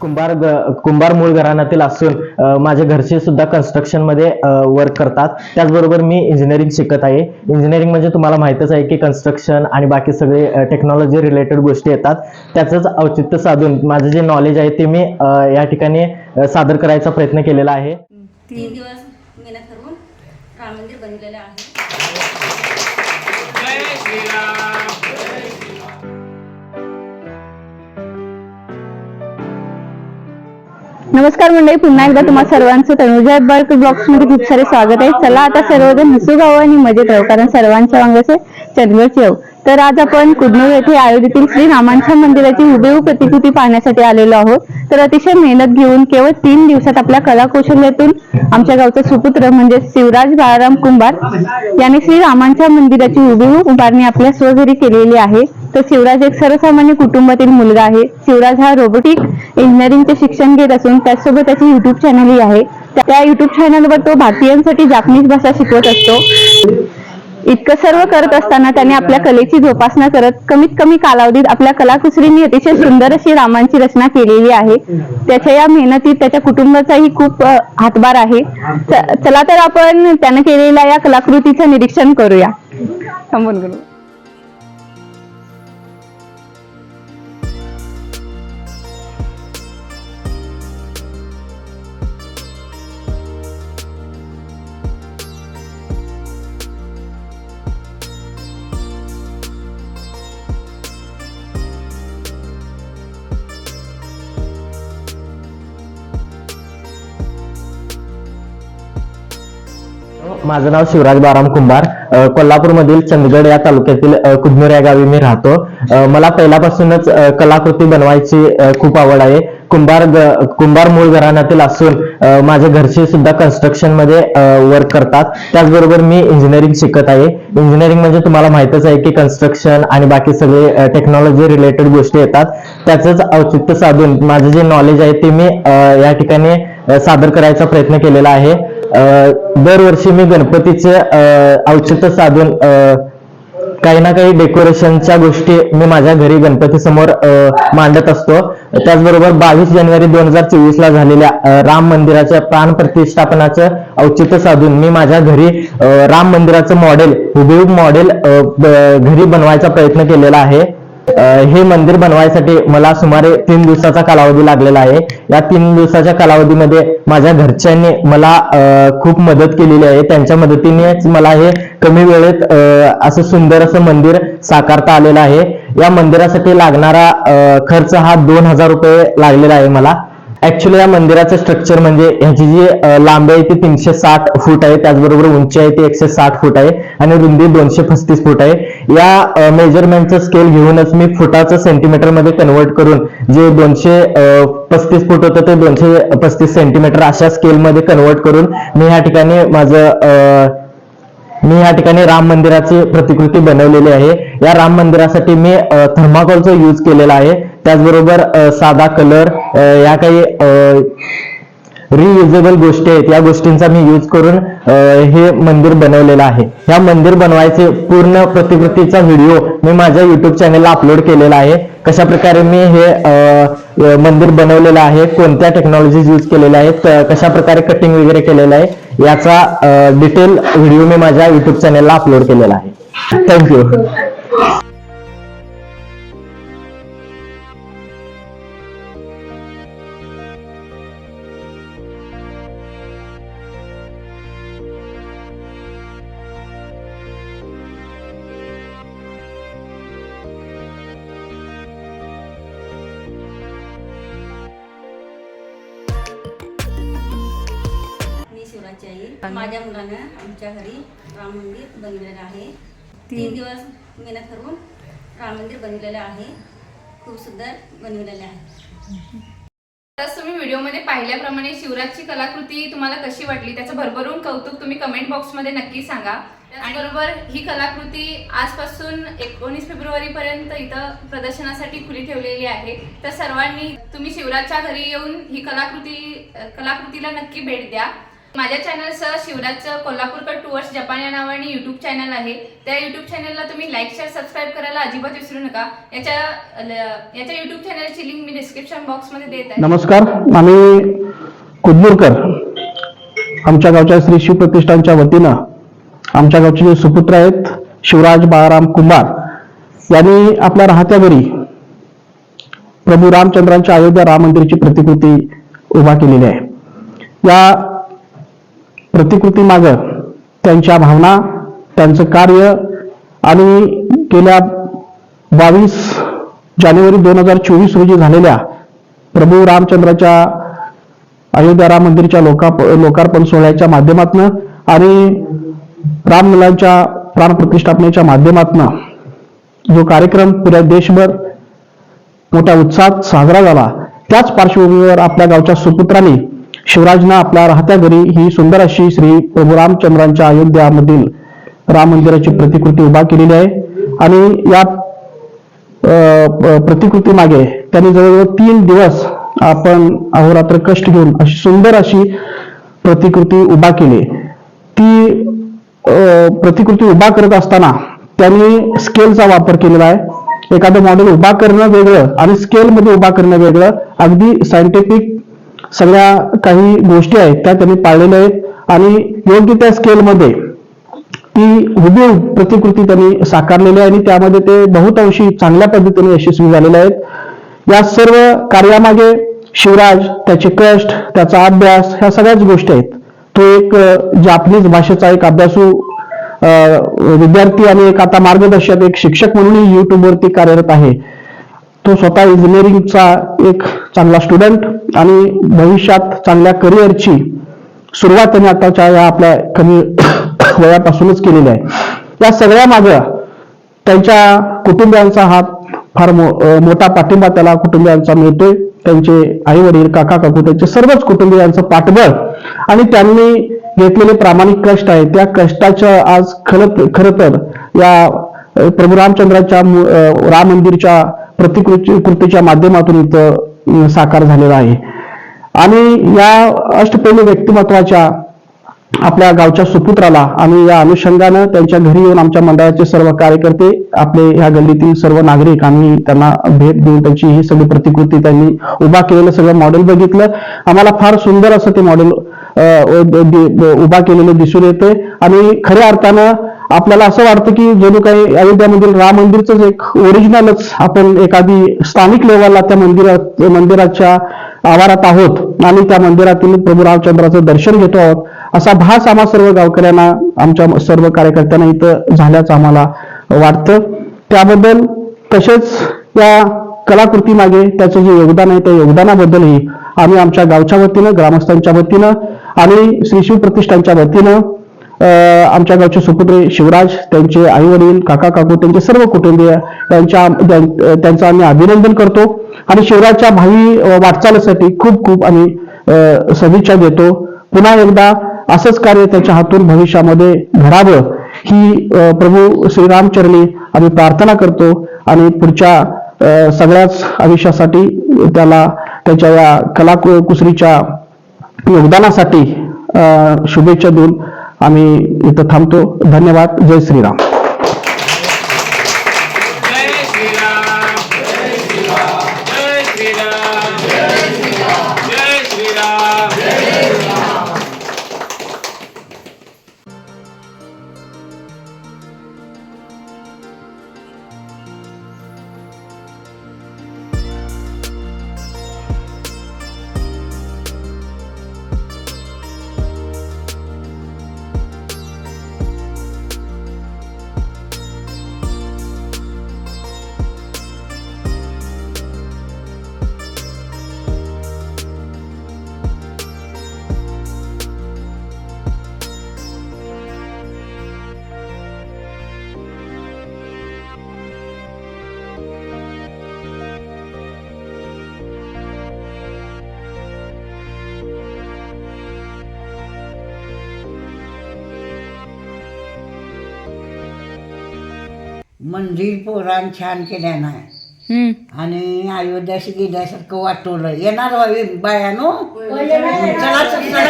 कुंभार ग- कुंभार मूळ घराण्यातील असून माझे घरचे सुद्धा construction मध्ये वर्क करतात. त्याचबरोबर मी इंजिनिअरिंग शिकत आहे. इंजिनिअरिंग म्हणजे तुम्हाला माहितच आहे की कन्स्ट्रक्शन आणि बाकी सगळे टेक्नॉलॉजी रिलेटेड गोष्टी येतात. त्याचंच औचित्य साधून माझं जे नॉलेज आहे ते मी या ठिकाणी सादर करायचा प्रयत्न केलेला आहे. तीन दिवस मेहनत करून राम मंदिर बनवलेलं आहे नमस्कार मंडळी पुन्हा एकदा तुम्हा सर्वांचं तनुजा बर्क ब्लॉक्समध्ये खूप सारे स्वागत आहे. चला आता सर्वजण हसू गाव आणि मजेत राहू कारण सर्वांच्या अंगाचे चंद्रच येऊ तर आज आपण कुडनूर येथे आयोजितील श्री रामांच्या मंदिराची हुबेहू प्रतिकृती पाहण्यासाठी आलेलो आहोत. तर अतिशय मेहनत घेऊन केवळ तीन दिवसात आपल्या कलाकौशल्यातून आमच्या गावचा सुपुत्र म्हणजे शिवराज बाळाराम कुंभार यांनी श्री रामांच्या मंदिराची हुबेहू उभारणी आपल्या स्वघरी केलेली आहे. तर शिवराज एक सर्वसामान्य कुटुंबातील मुलगा आहे. शिवराज हा रोबोटिक इंजिनिअरिंगचे शिक्षण घेत असून त्याचसोबत त्याची युट्यूब चॅनलही आहे. त्या युट्यूब चॅनलवर तो भारतीयांसाठी जापनीज भाषा शिकवत असतो. इतकं सर्व करत असताना त्याने आपल्या कलेची जोपासना करत कमीत कमी कालावधीत आपल्या कलाकुसरींनी अतिशय सुंदर अशी रामांची रचना केलेली आहे. त्याच्या या मेहनतीत त्याच्या कुटुंबाचाही खूप हातभार आहे. चला तर आपण त्याने केलेल्या या कलाकृतीचं निरीक्षण करूया. थांबून करू माझं नाव शिवराज बाराम कुंभार. कोल्हापूरमधील चंदगड या तालुक्यातील अ, कुदनूर या गावी मी राहतो. मला पहिल्यापासूनच कलाकृती बनवायची खूप आवड आहे. कुंभार कुंभार मूळ घराण्यातील असून माझ्या माझे घरचे सुद्धा कन्स्ट्रक्शनमध्ये वर्क करतात. त्याचबरोबर मी इंजिनिअरिंग शिकत आहे. इंजिनिअरिंग म्हणजे तुम्हाला माहितच आहे की कन्स्ट्रक्शन आणि बाकी सगळे टेक्नॉलॉजी रिलेटेड गोष्टी येतात. त्याचंच औचित्य साधून माझं जे नॉलेज आहे ते मी या ठिकाणी सादर करायचा प्रयत्न केलेला आहे. दरवर्षी मी गणपतीचे औचित्य साधून काही ना काही डेकोरेशनच्या गोष्टी मी माझ्या घरी गणपती समोर मांडत असतो. त्याचबरोबर बावीस जानेवारी दोन हजार चोवीस ला झालेल्या राम मंदिराच्या प्राण प्रतिष्ठापनाचं औचित्य साधून मी माझ्या घरी राम मंदिराचं मॉडेल हुबेहूब मॉडेल घरी बनवायचा प्रयत्न केलेला आहे. हे मंदिर बनवायसाठी मला सुमारे तीन दिवसाचा कालावधी लागलेला आहे. या तीन दिवसाच्या कालावधीमध्ये माझ्या घरच्यांनी मला खूप मदत केलेली आहे. त्यांच्या मदतीनेच मला हे कमी वेळेत असं सुंदर असं मंदिर साकारता आलेलं आहे. या मंदिरासाठी लागणारा खर्च हा दोन हजार रुपये लागलेला आहे मला. ऍक्च्युली या मंदिराचं स्ट्रक्चर म्हणजे ह्याची जी लांबी आहे ती तीनशे साठ फूट आहे. त्याचबरोबर उंची आहे ती एकशे साठ फूट आहे. आणि रुंदी दोनशे पस्तीस फूट आहे. या मेजरमेंटचं स्केल घेऊनच मी फुटाचं सेंटीमीटरमध्ये कन्वर्ट करून जे दोनशे पस्तीस फूट होतं ते दोनशे पस्तीस सेंटीमीटर अशा स्केलमध्ये कन्वर्ट करून मी ह्या ठिकाणी माझं मी या ठिकाणी राम मंदिराची प्रतिकृती बनवलेली आहे. या राम मंदिरासाठी मी थर्माकोलचा यूज केलेला आहे. त्याचबरोबर साधा कलर या काही रियुजेबल गोष्टी आहेत. या गोष्टींचा मी यूज करून हे मंदिर बनवलेलं आहे. या मंदिर बनवायचे पूर्ण प्रतिकृतीचा व्हिडिओ मी माझ्या युट्यूब चॅनलला अपलोड केलेला आहे. कशा प्रकारे मी हे मंदिर बनवलेलं आहे कोणत्या टेक्नॉलॉजीज यूज केलेल्या आहेत कशा प्रकारे कटिंग वगैरे केलेलं आहे याचा डिटेल व्हिडिओ मी माझ्या युट्यूब चॅनलला अपलोड केलेला आहे. थँक्यू मी शिवराजची आई माझ्या मुलानं आमच्या घरी राम मंदिर बनवलेलं आहे. तीन दिवस मेहनत करून राम मंदिर बनवलेलं आहे. खूप सुंदर बनवलेलं आहे. तर तुम्ही व्हिडिओमध्ये पाहिल्याप्रमाणे शिवराजची कलाकृती तुम्हाला कशी वाटली? त्याचं भरभरून कौतुक तुम्ही कमेंट बॉक्समध्ये नक्की सांगा. त्याचबरोबर ही कलाकृती आजपासून एकोणीस फेब्रुवारी पर्यंत इथं प्रदर्शनासाठी खुली ठेवलेली आहे. तर सर्वांनी तुम्ही शिवराजच्या घरी येऊन ही कलाकृती कलाकृतीला नक्की भेट द्या. माझ्या चॅनलचं शिवराजचं कोल्हापूरकर टुवर्स जपान या नावाने युट्यूब चॅनल आहे. त्या युट्यूब चॅनलला तुम्ही लाईक शेअर सबस्क्राईब करायला अजिबात विसरू नका. याच्या याच्या युट्यूब चॅनलची लिंक मी डिस्क्रिप्शन बॉक्समध्ये देत आहे. नमस्कार आम्ही कुदबुरकर आमच्या गावच्या श्री शिव प्रतिष्ठानच्या वतीनं आमच्या गावचे जे सुपुत्र आहेत शिवराज बाळाराम कुंभार यांनी आपल्या राहत्या घरी प्रभू रामचंद्रांच्या अयोध्या राम मंदिराची प्रतिकृती उभा केलेली आहे. या प्रतिकृती माग त्यांच्या भावना त्यांचं कार्य आणि गेल्या बावीस जानेवारी दोन हजार चोवीस रोजी झालेल्या प्रभू रामचंद्राच्या अयोध्या राम मंदिरच्या लोकाप लोकार्पण सोहळ्याच्या माध्यमातून आणि राम मुलांच्या प्राणप्रतिष्ठापनेच्या माध्यमातून जो कार्यक्रम पुऱ्या देशभर मोठ्या उत्साहात साजरा झाला त्याच पार्श्वभूमीवर आपल्या गावच्या सुपुत्रांनी शिवराजना आपल्या राहत्या घरी ही सुंदर अशी श्री प्रभू रामचंद्रांच्या अयोध्यामधील राम मंदिराची प्रतिकृती उभा केलेली आहे. आणि या प्रतिकृती मागे त्यांनी जवळजवळ तीन दिवस आपण अहोरात्र कष्ट घेऊन अशी सुंदर अशी प्रतिकृती उभा केली. ती प्रतिकृती उभा करत असताना त्यांनी स्केलचा वापर केलेला आहे. एखादं मॉडेल उभा करणं वेगळं आणि स्केलमध्ये उभा करणं वेगळं अगदी सायंटिफिक सगळ्या काही गोष्टी आहेत त्या त्यांनी पाळलेल्या आहेत आणि योग्य त्या स्केलमध्ये ती हुबेहूब प्रतिकृती त्यांनी साकारलेली आहे आणि त्यामध्ये ते बहुतांशी चांगल्या पद्धतीने यशस्वी झालेले आहेत. या सर्व कार्यामागे शिवराज त्याचे कष्ट त्याचा अभ्यास ह्या सगळ्याच गोष्टी आहेत. तो एक जापनीज भाषेचा एक अभ्यासू विद्यार्थी आणि एक आता मार्गदर्शक एक शिक्षक म्हणूनही युट्यूबवरती कार्यरत आहे. तो स्वतः इंजिनिअरिंगचा एक चांगला स्टुडंट आणि भविष्यात चांगल्या करिअरची सुरुवात त्यांनी आताच्या या आपल्या कमी वयापासूनच केलेली आहे. या सगळ्या मागं त्यांच्या कुटुंबियांचा हा फार मो- मोठा पाठिंबा त्याला कुटुंबियांचा मिळतोय. त्यांचे आई वडील काका काकू त्यांचे सर्वच कुटुंबियांचं पाठबळ आणि त्यांनी घेतलेले प्रामाणिक कष्ट आहे त्या कष्टाचं आज खरं खरं तर या प्रभू रामचंद्राच्या राम मंदिरच्या प्रतिकृती कृतीच्या माध्यमातून इथं साकार झालेला आहे. आणि या अष्टपैलू व्यक्तिमत्वाच्या आपल्या गावच्या सुपुत्राला आणि या अनुषंगानं त्यांच्या घरी येऊन आमच्या मंडळाचे सर्व कार्यकर्ते आपले ह्या गल्लीतील सर्व नागरिक आम्ही त्यांना भेट देऊन त्यांची ही सगळी प्रतिकृती त्यांनी उभा केलेलं सगळं मॉडेल बघितलं. आम्हाला फार सुंदर असं ते मॉडेल उभा केलेलं दिसून येते आणि खऱ्या अर्थानं आपल्याला असं वाटतं की जणू काही अयोध्यामधील राम मंदिरच एक ओरिजिनलच आपण एखादी स्थानिक लेवलला त्या मंदिरात मंदिराच्या आवारात आहोत. आणि त्या मंदिरातील प्रभू रामचंद्राचं दर्शन घेतो आहोत. असा भास आम्हा सर्व गावकऱ्यांना आमच्या सर्व कार्यकर्त्यांना इथं झाल्याचं आम्हाला वाटतं. त्याबद्दल तसेच या कलाकृती मागे त्याचं जे योगदान आहे त्या योगदानाबद्दलही आम्ही आमच्या गावच्या वतीनं ग्रामस्थांच्या वतीनं आणि श्री शिव प्रतिष्ठानच्या वतीनं आमच्या गावचे सुपुत्रे शिवराज त्यांचे आई वडील काका काकू त्यांचे सर्व कुटुंबीय त्यांच्या त्यांचं आम्ही अभिनंदन करतो. आणि शिवराजच्या भावी वाटचालीसाठी खूप खूप आम्ही अं, सदिच्छा देतो. पुन्हा एकदा असंच कार्य त्याच्या हातून भविष्यामध्ये घडावं ही प्रभू श्रीरामचरणी आम्ही प्रार्थना करतो. आणि पुढच्या अं, सगळ्याच आयुष्यासाठी त्याला त्याच्या या कला कुसरीच्या योगदानासाठी अं, शुभेच्छा देऊन आम्ही इथं थांबतो. धन्यवाद. जय श्रीराम. मंदिर पोरान छान केल्या नाही आणि अयोध्याशी गेल्यासारखं वाटवलं. येणार व्हावी बायानो? चला चला.